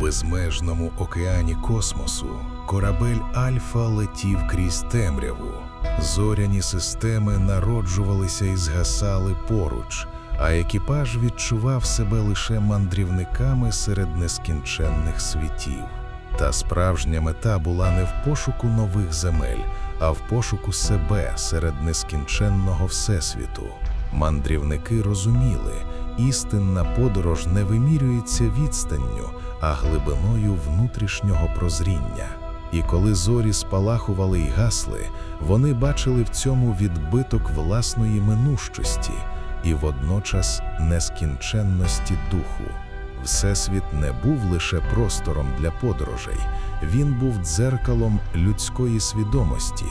безмежному океані космосу корабель Альфа летів крізь темряву. Зоряні системи народжувалися і згасали поруч, а екіпаж відчував себе лише мандрівниками серед нескінченних світів. Та справжня мета була не в пошуку нових земель, а в пошуку себе серед нескінченного всесвіту. Мандрівники розуміли, істинна подорож не вимірюється відстанню, а глибиною внутрішнього прозріння. І коли зорі спалахували й гасли, вони бачили в цьому відбиток власної минущості і водночас нескінченності духу. Всесвіт не був лише простором для подорожей, він був дзеркалом людської свідомості.